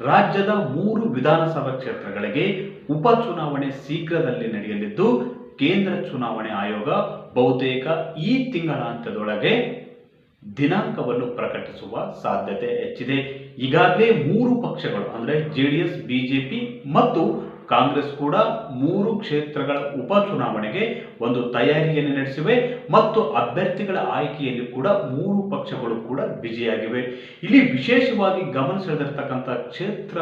ರಾಜ್ಯದ ಮೂರು ವಿಧಾನಸಭಾ ಕ್ಷೇತ್ರಗಳಿಗೆ ಉಪಚುನಾವಣೆ ಶೀಘ್ರದಲ್ಲಿ ನಡೆಯಲಿದ್ದು, ಕೇಂದ್ರ ಚುನಾವಣೆ ಆಯೋಗ ಬಹುತೇಕ ಈ ತಿಂಗಳ ಅಂತ್ಯದೊಳಗೆ ದಿನಾಂಕವನ್ನು ಪ್ರಕಟಿಸುವ ಸಾಧ್ಯತೆ ಹೆಚ್ಚಿದೆ. ಈಗಾಗಲೇ ಮೂರು ಪಕ್ಷಗಳು, ಅಂದರೆ ಜೆಡಿಎಸ್ ಬಿಜೆಪಿ ಮತ್ತು ಕಾಂಗ್ರೆಸ್ ಕೂಡ ಮೂರು ಕ್ಷೇತ್ರಗಳ ಉಪಚುನಾವಣೆಗೆ ಒಂದು ತಯಾರಿಯನ್ನು ನಡೆಸಿವೆ ಮತ್ತು ಅಭ್ಯರ್ಥಿಗಳ ಆಯ್ಕೆಯಲ್ಲಿ ಕೂಡ ಮೂರು ಪಕ್ಷಗಳು ಕೂಡ ಬಿಜಿಯಾಗಿವೆ. ಇಲ್ಲಿ ವಿಶೇಷವಾಗಿ ಗಮನ ಕ್ಷೇತ್ರ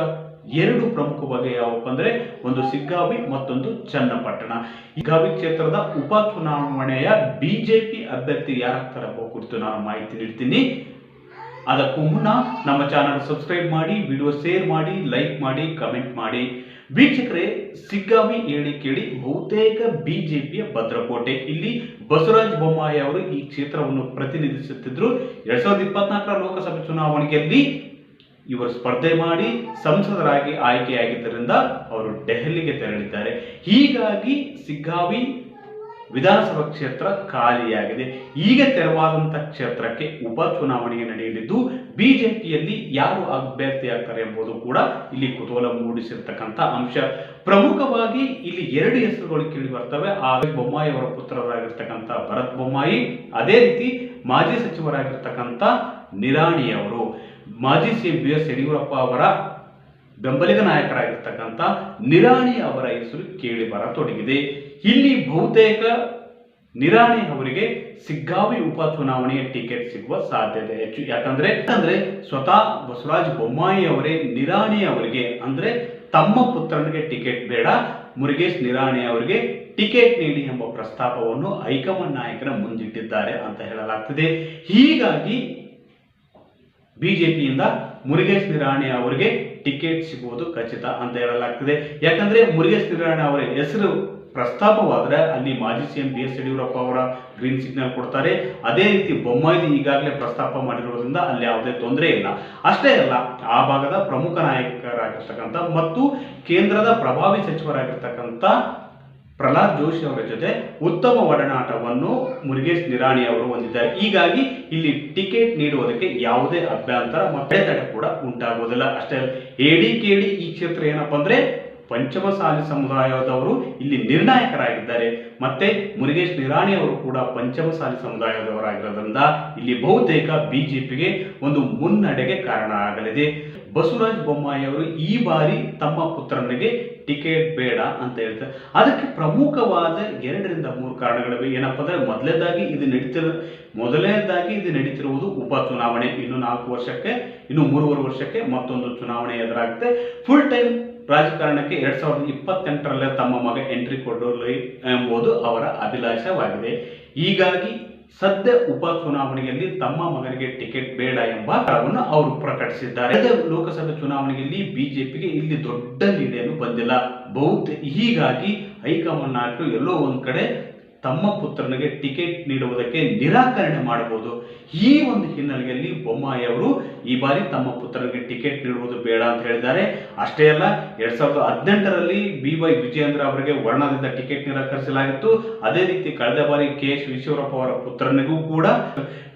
ಎರಡು ಪ್ರಮುಖವಾಗಿ ಯಾವಪ್ಪ ಅಂದ್ರೆ ಒಂದು ಸಿಗ್ಗಾವಿ ಮತ್ತೊಂದು ಚನ್ನಪಟ್ಟಣ. ಸಿಗ್ಗಾವಿ ಕ್ಷೇತ್ರದ ಉಪಚುನಾವಣೆಯ ಬಿಜೆಪಿ ಅಭ್ಯರ್ಥಿ ಯಾರಾಗ್ತಾರೆ ಎಂಬ ಕುರಿತು ನಾನು ಮಾಹಿತಿ ನೀಡ್ತೀನಿ. ಅದಕ್ಕೂ ಮುನ್ನ ನಮ್ಮ ಚಾನಲ್ ಸಬ್ಸ್ಕ್ರೈಬ್ ಮಾಡಿ, ವಿಡಿಯೋ ಶೇರ್ ಮಾಡಿ, ಲೈಕ್ ಮಾಡಿ, ಕಮೆಂಟ್ ಮಾಡಿ. ವೀಕ್ಷಕರೇ ಸಿಗ್ಗಾವಿ ಹೇಳಿ ಕೇಳಿ ಬಹುತೇಕ ಬಿಜೆಪಿಯ ಭದ್ರಕೋಟೆ. ಇಲ್ಲಿ ಬಸವರಾಜ ಬೊಮ್ಮಾಯಿ ಅವರು ಈ ಕ್ಷೇತ್ರವನ್ನು ಪ್ರತಿನಿಧಿಸುತ್ತಿದ್ದರು. ಎರಡ್ ಸಾವಿರದ ಇಪ್ಪತ್ನಾಲ್ಕರ ಲೋಕಸಭೆ ಚುನಾವಣೆಯಲ್ಲಿ ಇವರು ಸ್ಪರ್ಧೆ ಮಾಡಿ ಸಂಸದರಾಗಿ ಆಯ್ಕೆಯಾಗಿದ್ದರಿಂದ ಅವರು ದೆಹಲಿಗೆ ತೆರಳಿದ್ದಾರೆ. ಹೀಗಾಗಿ ಸಿಗ್ಗಾವಿ ವಿಧಾನಸಭಾ ಕ್ಷೇತ್ರ ಖಾಲಿಯಾಗಿದೆ. ಈಗ ತೆರವಾದಂಥ ಕ್ಷೇತ್ರಕ್ಕೆ ಉಪಚುನಾವಣೆ ನಡೆಯಲಿದ್ದು, ಬಿಜೆಪಿಯಲ್ಲಿ ಯಾರು ಅಭ್ಯರ್ಥಿಯಾಗ್ತಾರೆ ಎಂಬುದು ಕೂಡ ಇಲ್ಲಿ ಕುತೂಹಲ ಮೂಡಿಸಿರ್ತಕ್ಕಂಥ ಅಂಶ. ಪ್ರಮುಖವಾಗಿ ಇಲ್ಲಿ ಎರಡು ಹೆಸರುಗಳು ಕೇಳಿ ಬರ್ತವೆ. ಆ ಬೊಮ್ಮಾಯಿ ಅವರ ಪುತ್ರರಾಗಿರ್ತಕ್ಕಂಥ ಭರತ್ ಬೊಮ್ಮಾಯಿ, ಅದೇ ರೀತಿ ಮಾಜಿ ಸಚಿವರಾಗಿರ್ತಕ್ಕಂಥ ನಿರಾಣಿ ಅವರು. ಮಾಜಿ ಸಿಎಂ ಬಿ ಎಸ್ ಯಡಿಯೂರಪ್ಪ ಅವರ ಬೆಂಬಲಿಗ ನಾಯಕರಾಗಿರ್ತಕ್ಕಂಥ ನಿರಾಣಿ ಅವರ ಹೆಸರು ಕೇಳಿ ಬರತೊಡಗಿದೆ. ಇಲ್ಲಿ ಬಹುತೇಕ ನಿರಾಣಿ ಅವರಿಗೆ ಸಿಗ್ಗಾವಿ ಉಪಚುನಾವಣೆಯ ಟಿಕೆಟ್ ಸಿಗುವ ಸಾಧ್ಯತೆ ಹೆಚ್ಚು. ಯಾಕಂದ್ರೆ ಯಾಕಂದ್ರೆ ಸ್ವತಃ ಬಸವರಾಜ ಬೊಮ್ಮಾಯಿ ಅವರೇ ನಿರಾಣಿ ಅವರಿಗೆ, ಅಂದ್ರೆ ತಮ್ಮ ಪುತ್ರನಿಗೆ ಟಿಕೆಟ್ ಬೇಡ, ಮುರುಗೇಶ್ ನಿರಾಣಿ ಅವರಿಗೆ ಟಿಕೆಟ್ ನೀಡಿ ಎಂಬ ಪ್ರಸ್ತಾಪವನ್ನು ಹೈಕಮಾಂಡ್ ನಾಯಕರ ಮುಂದಿಟ್ಟಿದ್ದಾರೆ ಅಂತ ಹೇಳಲಾಗ್ತಿದೆ. ಹೀಗಾಗಿ ಬಿಜೆಪಿಯಿಂದ ಮುರುಗೇಶ್ ನಿರಾಣಿ ಅವರಿಗೆ ಟಿಕೆಟ್ ಸಿಗುವುದು ಖಚಿತ ಅಂತ ಹೇಳಲಾಗ್ತಿದೆ. ಯಾಕಂದ್ರೆ ಮುರುಗೇಶ್ ನಿರಾಣ ಅವರ ಹೆಸರು ಪ್ರಸ್ತಾಪವಾದರೆ ಅಲ್ಲಿ ಮಾಜಿ ಸಿಎಂ ಬಿ ಎಸ್ ಯಡಿಯೂರಪ್ಪ ಅವರ ಗ್ರೀನ್ ಸಿಗ್ನಲ್ ಕೊಡ್ತಾರೆ. ಅದೇ ರೀತಿ ಬೊಮ್ಮಾಯಿ ಈಗಾಗಲೇ ಪ್ರಸ್ತಾಪ ಮಾಡಿರೋದ್ರಿಂದ ಅಲ್ಲಿ ಯಾವುದೇ ತೊಂದರೆ ಇಲ್ಲ. ಅಷ್ಟೇ ಅಲ್ಲ, ಆ ಭಾಗದ ಪ್ರಮುಖ ನಾಯಕರಾಗಿರ್ತಕ್ಕಂಥ ಮತ್ತು ಕೇಂದ್ರದ ಪ್ರಭಾವಿ ಸಚಿವರಾಗಿರ್ತಕ್ಕಂಥ ಪ್ರಹ್ಲಾದ್ ಜೋಶಿ ಅವರ ಜೊತೆ ಉತ್ತಮ ಒಡನಾಟವನ್ನು ಮುರುಗೇಶ್ ನಿರಾಣಿ ಅವರು ಹೊಂದಿದ್ದಾರೆ. ಹೀಗಾಗಿ ಇಲ್ಲಿ ಟಿಕೆಟ್ ನೀಡುವುದಕ್ಕೆ ಯಾವುದೇ ಅಭ್ಯಂತರ ಮತ್ತೆ ಕೂಡ ಉಂಟಾಗುವುದಿಲ್ಲ. ಅಷ್ಟೇ ಎಡಿ ಕೆಡಿ ಈ ಕ್ಷೇತ್ರ ಏನಪ್ಪ ಅಂದ್ರೆ ಪಂಚಮಸಾಲಿ ಸಮುದಾಯದವರು ಇಲ್ಲಿ ನಿರ್ಣಾಯಕರಾಗಿದ್ದಾರೆ. ಮತ್ತೆ ಮುರುಗೇಶ್ ನಿರಾಣಿ ಅವರು ಕೂಡ ಪಂಚಮಸಾಲಿ ಸಮುದಾಯದವರಾಗಿರೋದ್ರಿಂದ ಇಲ್ಲಿ ಬಹುತೇಕ ಬಿಜೆಪಿಗೆ ಒಂದು ಮುನ್ನಡೆಗೆ ಕಾರಣ ಆಗಲಿದೆ. ಬಸವರಾಜ ಬೊಮ್ಮಾಯಿ ಅವರು ಈ ಬಾರಿ ತಮ್ಮ ಪುತ್ರನಿಗೆ ಟಿಕೆಟ್ ಬೇಡ ಅಂತ ಹೇಳ್ತಾರೆ. ಅದಕ್ಕೆ ಪ್ರಮುಖವಾದ ಎರಡರಿಂದ ಮೂರು ಕಾರಣಗಳಿವೆ. ಏನಪ್ಪ ಅಂದರೆ ಮೊದಲನೇದಾಗಿ ಇದು ನಡೀತಿರೋ ಮೊದಲನೇದಾಗಿ ಇದು ನಡೀತಿರುವುದು ಉಪಚುನಾವಣೆ ಇನ್ನು ನಾಲ್ಕು ವರ್ಷಕ್ಕೆ, ಇನ್ನು ಮೂರುವರೆ ವರ್ಷಕ್ಕೆ ಮತ್ತೊಂದು ಚುನಾವಣೆ ಎದುರಾಗುತ್ತೆ. ಫುಲ್ ಟೈಮ್ ರಾಜಕಾರಣಕ್ಕೆ ಎರಡ್ ಸಾವಿರದ ಇಪ್ಪತ್ತೆಂಟರಲ್ಲೇ ತಮ್ಮ ಮಗ ಎಂಟ್ರಿ ಕೊಡಲಿ ಎಂಬುದು ಅವರ ಅಭಿಲಾಷವಾಗಿದೆ. ಹೀಗಾಗಿ ಸದ್ಯ ಉಪಚುನಾವಣೆಯಲ್ಲಿ ತಮ್ಮ ಮಗನಿಗೆ ಟಿಕೆಟ್ ಬೇಡ ಎಂಬ ಕಾರಣವನ್ನು ಅವರು ಪ್ರಕಟಿಸಿದ್ದಾರೆ. ಲೋಕಸಭೆ ಚುನಾವಣೆಯಲ್ಲಿ ಬಿಜೆಪಿಗೆ ಇಲ್ಲಿ ದೊಡ್ಡ ಲೀಡೇನು ಬಂದಿಲ್ಲ. ಬೌದ್ಧ ಹೀಗಾಗಿ ಹೈಕಮಾಂಡ್ ನಾಯಕರು ಎಲ್ಲೋ ಒಂದ್ ಕಡೆ ತಮ್ಮ ಪುತ್ರನಿಗೆ ಟಿಕೆಟ್ ನೀಡುವುದಕ್ಕೆ ನಿರಾಕರಣೆ ಮಾಡಬಹುದು. ಈ ಒಂದು ಹಿನ್ನೆಲೆಯಲ್ಲಿ ಬೊಮ್ಮಾಯಿ ಅವರು ಈ ಬಾರಿ ತಮ್ಮ ಪುತ್ರನಿಗೆ ಟಿಕೆಟ್ ನೀಡುವುದು ಬೇಡ ಅಂತ ಹೇಳಿದ್ದಾರೆ. ಅಷ್ಟೇ ಅಲ್ಲ, ಎರಡ್ ಸಾವಿರದ ಹದಿನೆಂಟರಲ್ಲಿ ಬಿ ವೈ ವಿಜಯೇಂದ್ರ ಅವರಿಗೆ ವರ್ಣದಿಂದ ಟಿಕೆಟ್ ನಿರಾಕರಿಸಲಾಗಿತ್ತು. ಅದೇ ರೀತಿ ಕಳೆದ ಬಾರಿ ಕೆ ಎಸ್ ಈಶ್ವರಪ್ಪ ಅವರ ಪುತ್ರನಿಗೂ ಕೂಡ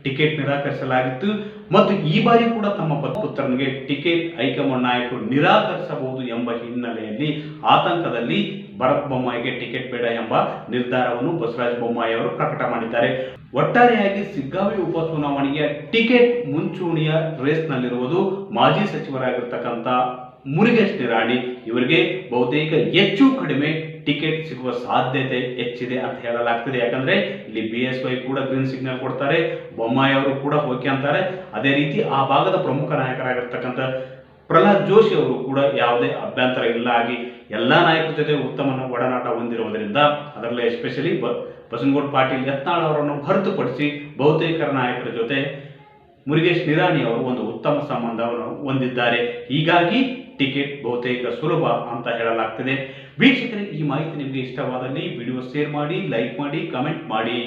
ಟಿಕೆಟ್ ನಿರಾಕರಿಸಲಾಗಿತ್ತು. ಮತ್ತು ಈ ಬಾರಿ ಕೂಡ ತಮ್ಮ ಪತ್- ಪುತ್ರನಿಗೆ ಟಿಕೆಟ್ ಹೈಕಮಾಂಡ್ ನಾಯಕರು ನಿರಾಕರಿಸಬಹುದು ಎಂಬ ಹಿನ್ನೆಲೆಯಲ್ಲಿ ಆತಂಕದಲ್ಲಿ ಭರತ್ ಬೊಮ್ಮಾಯಿಗೆ ಟಿಕೆಟ್ ಬೇಡ ಎಂಬ ನಿರ್ಧಾರವನ್ನು ಬಸವರಾಜ ಬೊಮ್ಮಾಯಿ ಅವರು ಪ್ರಕಟ ಮಾಡಿದ್ದಾರೆ. ಒಟ್ಟಾರೆಯಾಗಿ ಸಿಗ್ಗಾವಿ ಉಪಚುನಾವಣೆಯ ಟಿಕೆಟ್ ಮುಂಚೂಣಿಯ ರೇಸ್ನಲ್ಲಿರುವುದು ಮಾಜಿ ಸಚಿವರಾಗಿರ್ತಕ್ಕಂಥ ಮುರುಗೇಶ್ ನಿರಾಣಿ. ಇವರಿಗೆ ಬಹುತೇಕ ಹೆಚ್ಚು ಕಡಿಮೆ ಟಿಕೆಟ್ ಸಿಗುವ ಸಾಧ್ಯತೆ ಹೆಚ್ಚಿದೆ ಅಂತ ಹೇಳಲಾಗ್ತದೆ. ಯಾಕಂದ್ರೆ ಇಲ್ಲಿ ಬಿ ಎಸ್ ವೈ ಕೂಡ ಗ್ರೀನ್ ಸಿಗ್ನಲ್ ಕೊಡ್ತಾರೆ, ಬೊಮ್ಮಾಯಿ ಅವರು ಕೂಡ ಓಕೆ ಅಂತಾರೆ. ಅದೇ ರೀತಿ ಆ ಭಾಗದ ಪ್ರಮುಖ ನಾಯಕರಾಗಿರ್ತಕ್ಕಂಥ ಪ್ರಹ್ಲಾದ್ ಜೋಶಿ ಅವರು ಕೂಡ ಯಾವುದೇ ಅಭ್ಯಂತರ ಇಲ್ಲ ಆಗಿ ಎಲ್ಲ ನಾಯಕರ ಜೊತೆ ಉತ್ತಮ ಒಡನಾಟ ಹೊಂದಿರುವುದರಿಂದ ಅದರಲ್ಲಿ ಎಸ್ಪೆಷಲಿ ಬಸನಗೌಡ ಪಾಟೀಲ್ ಯತ್ನಾಳ್ ಅವರನ್ನು ಹೊರತುಪಡಿಸಿ ಬಹುತೇಕ ನಾಯಕರ ಜೊತೆ ಮುರುಗೇಶ್ ನಿರಾಣಿ ಅವರು ಒಂದು ಉತ್ತಮ ಸಂಬಂಧವನ್ನು ಹೊಂದಿದ್ದಾರೆ. ಹೀಗಾಗಿ ಟಿಕೆಟ್ ಬಹುತೇಕ ಸುಲಭ ಅಂತ ಹೇಳಲಾಗ್ತಿದೆ. ವೀಕ್ಷಕರಿಗೆ ಈ ಮಾಹಿತಿ ನಿಮಗೆ ಇಷ್ಟವಾದಲ್ಲಿ ವಿಡಿಯೋ ಶೇರ್ ಮಾಡಿ, ಲೈಕ್ ಮಾಡಿ, ಕಮೆಂಟ್ ಮಾಡಿ.